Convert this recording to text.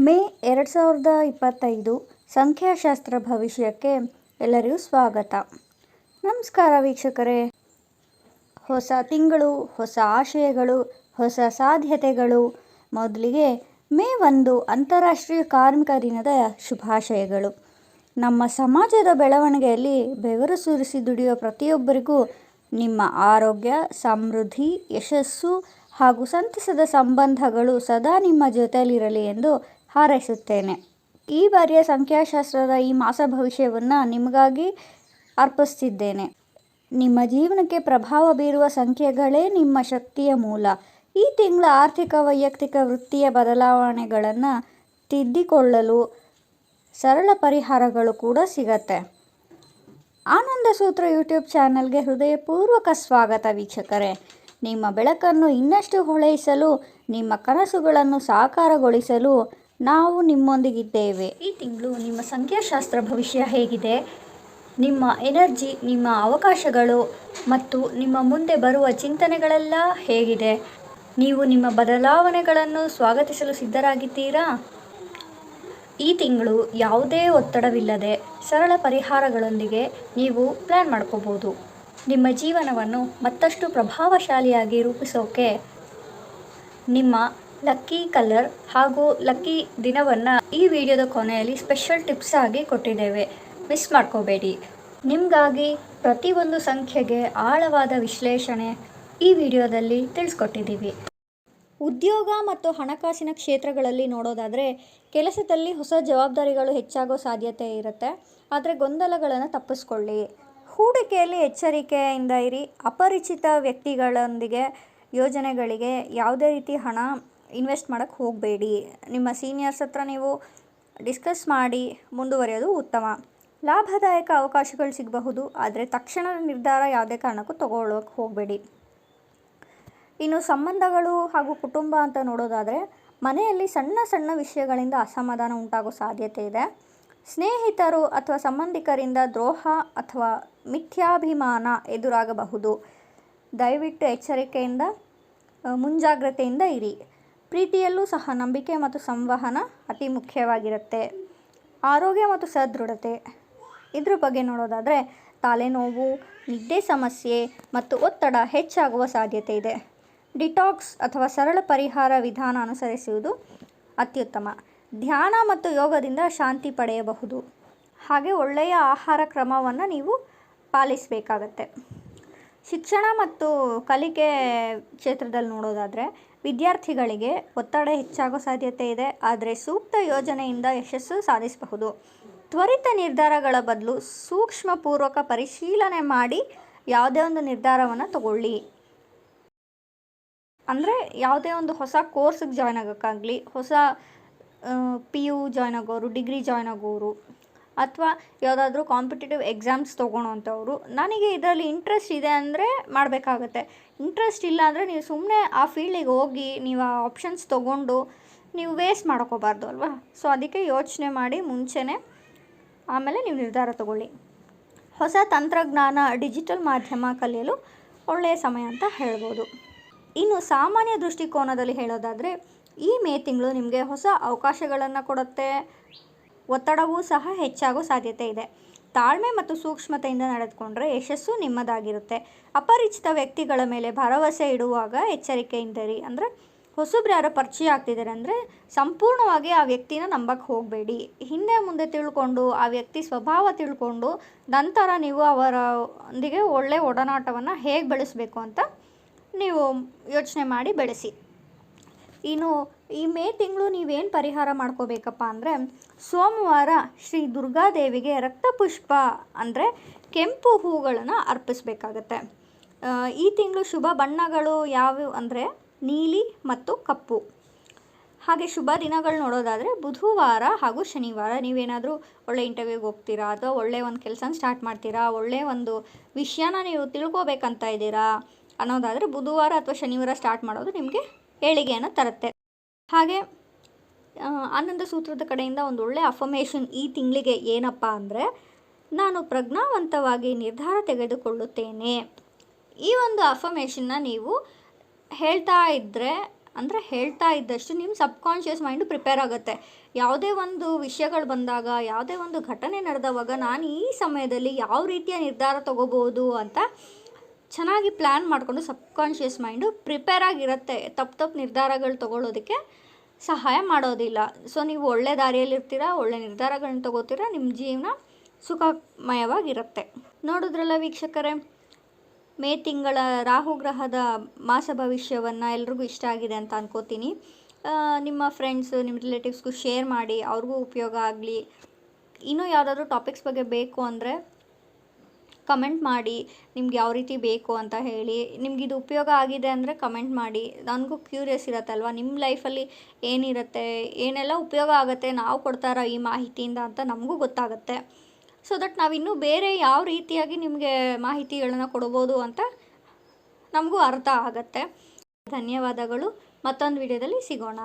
ಮೇ ಎರಡು ಸಾವಿರದ ಇಪ್ಪತ್ತೈದು ಸಂಖ್ಯಾಶಾಸ್ತ್ರ ಭವಿಷ್ಯಕ್ಕೆ ಎಲ್ಲರಿಗೂ ಸ್ವಾಗತ. ನಮಸ್ಕಾರ ವೀಕ್ಷಕರೇ. ಹೊಸ ತಿಂಗಳು, ಹೊಸ ಆಶಯಗಳು, ಹೊಸ ಸಾಧ್ಯತೆಗಳು. ಮೊದಲಿಗೆ ಮೇ ಒಂದು ಅಂತಾರಾಷ್ಟ್ರೀಯ ಕಾರ್ಮಿಕ ದಿನದ ಶುಭಾಶಯಗಳು. ನಮ್ಮ ಸಮಾಜದ ಬೆಳವಣಿಗೆಯಲ್ಲಿ ಬೆವರು ಸುರಿಸಿ ದುಡಿಯುವ ಪ್ರತಿಯೊಬ್ಬರಿಗೂ ನಿಮ್ಮ ಆರೋಗ್ಯ, ಸಮೃದ್ಧಿ, ಯಶಸ್ಸು ಹಾಗೂ ಸಂತಸದ ಸಂಬಂಧಗಳು ಸದಾ ನಿಮ್ಮ ಜೊತೆಯಲ್ಲಿರಲಿ ಎಂದು ಹಾರೈಸುತ್ತೇನೆ. ಈ ಬಾರಿಯ ಸಂಖ್ಯಾಶಾಸ್ತ್ರದ ಈ ಮಾಸ ಭವಿಷ್ಯವನ್ನು ನಿಮಗಾಗಿ ಅರ್ಪಿಸ್ತಿದ್ದೇನೆ. ನಿಮ್ಮ ಜೀವನಕ್ಕೆ ಪ್ರಭಾವ ಬೀರುವ ಸಂಖ್ಯೆಗಳೇ ನಿಮ್ಮ ಶಕ್ತಿಯ ಮೂಲ. ಈ ತಿಂಗಳ ಆರ್ಥಿಕ, ವೈಯಕ್ತಿಕ ವೃತ್ತಿಯ ಬದಲಾವಣೆಗಳನ್ನು ತಿದ್ದಿಕೊಳ್ಳಲು ಸರಳ ಪರಿಹಾರಗಳು ಕೂಡ ಸಿಗತ್ತೆ. ಆನಂದ ಸೂತ್ರ ಯೂಟ್ಯೂಬ್ ಚಾನಲ್ಗೆ ಹೃದಯಪೂರ್ವಕ ಸ್ವಾಗತ ವೀಕ್ಷಕರೇ. ನಿಮ್ಮ ಬೆಳಕನ್ನು ಇನ್ನಷ್ಟು ಹೊಳೆಯಿಸಲು, ನಿಮ್ಮ ಕನಸುಗಳನ್ನು ಸಾಕಾರಗೊಳಿಸಲು ನಾವು ನಿಮ್ಮೊಂದಿಗಿದ್ದೇವೆ. ಈ ತಿಂಗಳು ನಿಮ್ಮ ಸಂಖ್ಯಾಶಾಸ್ತ್ರ ಭವಿಷ್ಯ ಹೇಗಿದೆ? ನಿಮ್ಮ ಎನರ್ಜಿ, ನಿಮ್ಮ ಅವಕಾಶಗಳು ಮತ್ತು ನಿಮ್ಮ ಮುಂದೆ ಬರುವ ಚಿಂತನೆಗಳೆಲ್ಲ ಹೇಗಿದೆ? ನೀವು ನಿಮ್ಮ ಬದಲಾವಣೆಗಳನ್ನು ಸ್ವಾಗತಿಸಲು ಸಿದ್ಧರಾಗಿದ್ದೀರಾ? ಈ ತಿಂಗಳು ಯಾವುದೇ ಒತ್ತಡವಿಲ್ಲದೆ ಸರಳ ಪರಿಹಾರಗಳೊಂದಿಗೆ ನೀವು ಪ್ಲ್ಯಾನ್ ಮಾಡ್ಕೋಬೋದು. ನಿಮ್ಮ ಜೀವನವನ್ನು ಮತ್ತಷ್ಟು ಪ್ರಭಾವಶಾಲಿಯಾಗಿ ರೂಪಿಸೋಕೆ ನಿಮ್ಮ ಲಕ್ಕಿ ಕಲರ್ ಹಾಗೂ ಲಕ್ಕಿ ದಿನವನ್ನು ಈ ವಿಡಿಯೋದ ಕೊನೆಯಲ್ಲಿ ಸ್ಪೆಷಲ್ ಟಿಪ್ಸ್ ಆಗಿ ಕೊಟ್ಟಿದ್ದೇವೆ. ಮಿಸ್ ಮಾಡ್ಕೋಬೇಡಿ. ನಿಮಗಾಗಿ ಪ್ರತಿಯೊಂದು ಸಂಖ್ಯೆಗೆ ಆಳವಾದ ವಿಶ್ಲೇಷಣೆ ಈ ವಿಡಿಯೋದಲ್ಲಿ ತಿಳಿಸ್ಕೊಟ್ಟಿದ್ದೀವಿ. ಉದ್ಯೋಗ ಮತ್ತು ಹಣಕಾಸಿನ ಕ್ಷೇತ್ರಗಳಲ್ಲಿ ನೋಡೋದಾದರೆ ಕೆಲಸದಲ್ಲಿ ಹೊಸ ಜವಾಬ್ದಾರಿಗಳು ಹೆಚ್ಚಾಗೋ ಸಾಧ್ಯತೆ ಇರುತ್ತೆ. ಆದರೆ ಗೊಂದಲಗಳನ್ನು ತಪ್ಪಿಸ್ಕೊಳ್ಳಿ. ಹೂಡಿಕೆಯಲ್ಲಿ ಎಚ್ಚರಿಕೆಯಿಂದ ಇರಿ. ಅಪರಿಚಿತ ವ್ಯಕ್ತಿಗಳೊಂದಿಗೆ ಯೋಜನೆಗಳಿಗೆ ಯಾವುದೇ ರೀತಿ ಹಣ ಇನ್ವೆಸ್ಟ್ ಮಾಡೋಕ್ಕೆ ಹೋಗಬೇಡಿ. ನಿಮ್ಮ ಸೀನಿಯರ್ಸ್ ಹತ್ರ ನೀವು ಡಿಸ್ಕಸ್ ಮಾಡಿ ಮುಂದುವರಿಯೋದು ಉತ್ತಮ. ಲಾಭದಾಯಕ ಅವಕಾಶಗಳು ಸಿಗಬಹುದು, ಆದರೆ ತಕ್ಷಣದ ನಿರ್ಧಾರ ಯಾವುದೇ ಕಾರಣಕ್ಕೂ ತಗೊಳ್ಳೋಕೆ ಹೋಗಬೇಡಿ. ಇನ್ನು ಸಂಬಂಧಗಳು ಹಾಗೂ ಕುಟುಂಬ ಅಂತ ನೋಡೋದಾದರೆ, ಮನೆಯಲ್ಲಿ ಸಣ್ಣ ಸಣ್ಣ ವಿಷಯಗಳಿಂದ ಅಸಮಾಧಾನ ಉಂಟಾಗೋ ಸಾಧ್ಯತೆ ಇದೆ. ಸ್ನೇಹಿತರು ಅಥವಾ ಸಂಬಂಧಿಕರಿಂದ ದ್ರೋಹ ಅಥವಾ ಮಿಥ್ಯಾಭಿಮಾನ ಎದುರಾಗಬಹುದು. ದಯವಿಟ್ಟು ಎಚ್ಚರಿಕೆಯಿಂದ, ಮುಂಜಾಗ್ರತೆಯಿಂದ ಇರಿ. ಪ್ರೀತಿಯಲ್ಲೂ ಸಹ ನಂಬಿಕೆ ಮತ್ತು ಸಂವಹನ ಅತಿ ಮುಖ್ಯವಾಗಿರುತ್ತೆ. ಆರೋಗ್ಯ ಮತ್ತು ಸದೃಢತೆ. ಇದ್ರ ಬಗ್ಗೆ ನೋಡೋದಾದರೆ ತಲೆನೋವು, ನಿದ್ದೆ ಸಮಸ್ಯೆ ಮತ್ತು ಒತ್ತಡ ಹೆಚ್ಚಾಗುವ ಸಾಧ್ಯತೆ ಇದೆ. ಡಿಟಾಕ್ಸ್ ಅಥವಾ ಸರಳ ಪರಿಹಾರ ವಿಧಾನ ಅನುಸರಿಸುವುದು ಅತ್ಯುತ್ತಮ. ಧ್ಯಾನ ಮತ್ತು ಯೋಗದಿಂದ ಶಾಂತಿ ಪಡೆಯಬಹುದು. ಹಾಗೆ ಒಳ್ಳೆಯ ಆಹಾರ ಕ್ರಮವನ್ನು ನೀವು ಪಾಲಿಸಬೇಕಾಗತ್ತೆ. ಶಿಕ್ಷಣ ಮತ್ತು ಕಲಿಕೆ ಕ್ಷೇತ್ರದಲ್ಲಿ ನೋಡೋದಾದರೆ ವಿದ್ಯಾರ್ಥಿಗಳಿಗೆ ಒತ್ತಡ ಹೆಚ್ಚಾಗೋ ಸಾಧ್ಯತೆ ಇದೆ, ಆದರೆ ಸೂಕ್ತ ಯೋಜನೆಯಿಂದ ಯಶಸ್ಸು ಸಾಧಿಸಬಹುದು. ತ್ವರಿತ ನಿರ್ಧಾರಗಳ ಬದಲು ಸೂಕ್ಷ್ಮಪೂರ್ವಕ ಪರಿಶೀಲನೆ ಮಾಡಿ ಯಾವುದೇ ಒಂದು ನಿರ್ಧಾರವನ್ನು ತಗೊಳ್ಳಿ. ಅಂದರೆ ಯಾವುದೇ ಒಂದು ಹೊಸ ಕೋರ್ಸಿಗೆ ಜಾಯ್ನ್ ಆಗೋಕ್ಕಾಗಲಿ, ಹೊಸ ಪಿ ಯು ಜಾಯ್ನ್ ಆಗೋರು ಡಿಗ್ರಿ ಜಾಯ್ನ್ ಆಗೋರು ಅಥವಾ ಯಾವುದಾದ್ರೂ ಕಾಂಪಿಟೇಟಿವ್ ಎಕ್ಸಾಮ್ಸ್ ತೊಗೊಳೋವಂಥವ್ರು ನನಗೆ ಇದರಲ್ಲಿ ಇಂಟ್ರೆಸ್ಟ್ ಇದೆ ಅಂದರೆ ಮಾಡಬೇಕಾಗತ್ತೆ. ಇಂಟ್ರೆಸ್ಟ್ ಇಲ್ಲ ಅಂದರೆ ನೀವು ಸುಮ್ಮನೆ ಆ ಫೀಲ್ಡಿಗೆ ಹೋಗಿ ನೀವು ಆ ಆಪ್ಷನ್ಸ್ ತೊಗೊಂಡು ನೀವು ವೇಸ್ಟ್ ಮಾಡ್ಕೋಬಾರ್ದು ಅಲ್ವಾ? ಸೊ ಅದಕ್ಕೆ ಯೋಚನೆ ಮಾಡಿ ಮುಂಚೆನೇ ಆಮೇಲೆ ನೀವು ನಿರ್ಧಾರ ತಗೊಳ್ಳಿ. ಹೊಸ ತಂತ್ರಜ್ಞಾನ ಡಿಜಿಟಲ್ ಮಾಧ್ಯಮ ಕಲಿಯಲು ಒಳ್ಳೆಯ ಸಮಯ ಅಂತ ಹೇಳ್ಬೋದು. ಇನ್ನು ಸಾಮಾನ್ಯ ದೃಷ್ಟಿಕೋನದಲ್ಲಿ ಹೇಳೋದಾದರೆ, ಈ ಮೇ ತಿಂಗಳು ನಿಮಗೆ ಹೊಸ ಅವಕಾಶಗಳನ್ನು ಕೊಡುತ್ತೆ. ಒತ್ತಡವೂ ಸಹ ಹೆಚ್ಚಾಗೋ ಸಾಧ್ಯತೆ ಇದೆ. ತಾಳ್ಮೆ ಮತ್ತು ಸೂಕ್ಷ್ಮತೆಯಿಂದ ನಡೆದುಕೊಂಡ್ರೆ ಯಶಸ್ಸು ನಿಮ್ಮದಾಗಿರುತ್ತೆ. ಅಪರಿಚಿತ ವ್ಯಕ್ತಿಗಳ ಮೇಲೆ ಭರವಸೆ ಇಡುವಾಗ ಎಚ್ಚರಿಕೆಯಿಂದಿರಿ. ಅಂದರೆ ಹೊಸಬ್ರು ಯಾರೋ ಪರಿಚಯ ಆಗ್ತಿದ್ದಾರೆ ಅಂದರೆ ಸಂಪೂರ್ಣವಾಗಿ ಆ ವ್ಯಕ್ತಿನ ನಂಬಕ್ಕೆ ಹೋಗಬೇಡಿ. ಹಿಂದೆ ಮುಂದೆ ತಿಳ್ಕೊಂಡು, ಆ ವ್ಯಕ್ತಿ ಸ್ವಭಾವ ತಿಳ್ಕೊಂಡು, ನಂತರ ನೀವು ಅವರೊಂದಿಗೆ ಒಳ್ಳೆ ಒಡನಾಟವನ್ನು ಹೇಗೆ ಬೆಳೆಸಬೇಕು ಅಂತ ನೀವು ಯೋಚನೆ ಮಾಡಿ ಬೆಳೆಸಿ. ಇನ್ನು ಈ ಮೇ ತಿಂಗಳು ನೀವೇನು ಪರಿಹಾರ ಮಾಡ್ಕೋಬೇಕಪ್ಪ ಅಂದರೆ ಸೋಮವಾರ ಶ್ರೀ ದುರ್ಗಾದೇವಿಗೆ ರಕ್ತಪುಷ್ಪ, ಅಂದರೆ ಕೆಂಪು ಹೂಗಳನ್ನು ಅರ್ಪಿಸಬೇಕಾಗತ್ತೆ. ಈ ತಿಂಗಳು ಶುಭ ಬಣ್ಣಗಳು ಯಾವುವು ಅಂದರೆ ನೀಲಿ ಮತ್ತು ಕಪ್ಪು. ಹಾಗೆ ಶುಭ ದಿನಗಳು ನೋಡೋದಾದರೆ ಬುಧವಾರ ಹಾಗೂ ಶನಿವಾರ. ನೀವೇನಾದರೂ ಒಳ್ಳೆ ಇಂಟರ್ವ್ಯೂಗೆ ಹೋಗ್ತೀರಾ ಅಥವಾ ಒಳ್ಳೆ ಒಂದು ಕೆಲಸನ ಸ್ಟಾರ್ಟ್ ಮಾಡ್ತೀರಾ, ಒಳ್ಳೆ ಒಂದು ವಿಷಯನ ನೀವು ತಿಳ್ಕೊಬೇಕಂತ ಇದ್ದೀರಾ ಅನ್ನೋದಾದರೆ ಬುಧವಾರ ಅಥವಾ ಶನಿವಾರ ಸ್ಟಾರ್ಟ್ ಮಾಡೋದು ನಿಮಗೆ ಏಳಿಗೆಯನ್ನು ತರುತ್ತೆ. ಹಾಗೆ ಆನಂದ ಸೂತ್ರದ ಕಡೆಯಿಂದ ಒಂದು ಒಳ್ಳೆಯ ಅಫರ್ಮೇಷನ್ ಈ ತಿಂಗಳಿಗೆ ಏನಪ್ಪ ಅಂದರೆ, ನಾನು ಪ್ರಜ್ಞಾವಂತವಾಗಿ ನಿರ್ಧಾರ ತೆಗೆದುಕೊಳ್ಳುತ್ತೇನೆ. ಈ ಒಂದು ಅಫರ್ಮೇಷನ್ನ ನೀವು ಹೇಳ್ತಾ ಇದ್ದರೆ ಅಂದರೆ ಹೇಳ್ತಾ ಇದ್ದಷ್ಟು ನಿಮ್ಮ ಸಬ್ಕಾನ್ಷಿಯಸ್ ಮೈಂಡು ಪ್ರಿಪೇರ್ ಆಗುತ್ತೆ. ಯಾವುದೇ ಒಂದು ವಿಷಯಗಳು ಬಂದಾಗ, ಯಾವುದೇ ಒಂದು ಘಟನೆ ನಡೆದವಾಗ ನಾನು ಈ ಸಮಯದಲ್ಲಿ ಯಾವ ರೀತಿಯ ನಿರ್ಧಾರ ತಗೋಬೋದು ಅಂತ ಚೆನ್ನಾಗಿ ಪ್ಲ್ಯಾನ್ ಮಾಡಿಕೊಂಡು ಸಬ್ಕಾನ್ಷಿಯಸ್ ಮೈಂಡು ಪ್ರಿಪೇರ್ ಆಗಿರುತ್ತೆ. ತಪ್ಪು ತಪ್ಪು ನಿರ್ಧಾರಗಳು ತಗೊಳ್ಳೋದಕ್ಕೆ ಸಹಾಯ ಮಾಡೋದಿಲ್ಲ. ಸೊ ನೀವು ಒಳ್ಳೆ ದಾರಿಯಲ್ಲಿರ್ತೀರ, ಒಳ್ಳೆ ನಿರ್ಧಾರಗಳನ್ನ ತಗೋತೀರ ನಿಮ್ಮ ಜೀವನ ಸುಖಮಯವಾಗಿರುತ್ತೆ. ನೋಡಿದ್ರಲ್ಲ ವೀಕ್ಷಕರೇ, ಮೇ ತಿಂಗಳ ರಾಹು ಗ್ರಹದ ಮಾಸ ಭವಿಷ್ಯವನ್ನು ಎಲ್ರಿಗೂ ಇಷ್ಟ ಆಗಿದೆ ಅಂತ ಅನ್ಕೋತೀನಿ. ನಿಮ್ಮ ಫ್ರೆಂಡ್ಸು ನಿಮ್ಮ ರಿಲೇಟಿವ್ಸ್ಗೂ ಶೇರ್ ಮಾಡಿ, ಅವ್ರಿಗೂ ಉಪಯೋಗ ಆಗಲಿ. ಇನ್ನೂ ಯಾವುದಾದ್ರೂ ಟಾಪಿಕ್ಸ್ ಬಗ್ಗೆ ಬೇಕು ಅಂದರೆ ಕಮೆಂಟ್ ಮಾಡಿ, ನಿಮ್ಗೆ ಯಾವ ರೀತಿ ಬೇಕು ಅಂತ ಹೇಳಿ, ನಿಮ್ಗೆ ಇದು ಉಪಯೋಗ ಆಗಿದೆ ಅಂದರೆ ಕಮೆಂಟ್ ಮಾಡಿ. ನನಗೂ ಕ್ಯೂರಿಯಸ್ ಇರತ್ತಲ್ವ? ನಿಮ್ಮ ಲೈಫಲ್ಲಿ ಏನಿರುತ್ತೆ? ಏನೆಲ್ಲ ಉಪಯೋಗ ಆಗುತ್ತೆ? ನಾವು ಕೊಡ್ತಾರ ಈ ಮಾಹಿತಿಯಿಂದ ಅಂತ ನಮಗೂ ಗೊತ್ತಾಗುತ್ತೆ. ಸೊ ದಟ್ ನಾವು ಇನ್ನೂ ಬೇರೆ ಯಾವ ರೀತಿಯಾಗಿ ನಿಮಗೆ ಮಾಹಿತಿಗಳನ್ನು ಕೊಡ್ಬೋದು ಅಂತ ನಮಗೂ ಅರ್ಥ ಆಗುತ್ತೆ. ಧನ್ಯವಾದಗಳು. ಮತ್ತೊಂದು ವಿಡಿಯೋದಲ್ಲಿ ಸಿಗೋಣ.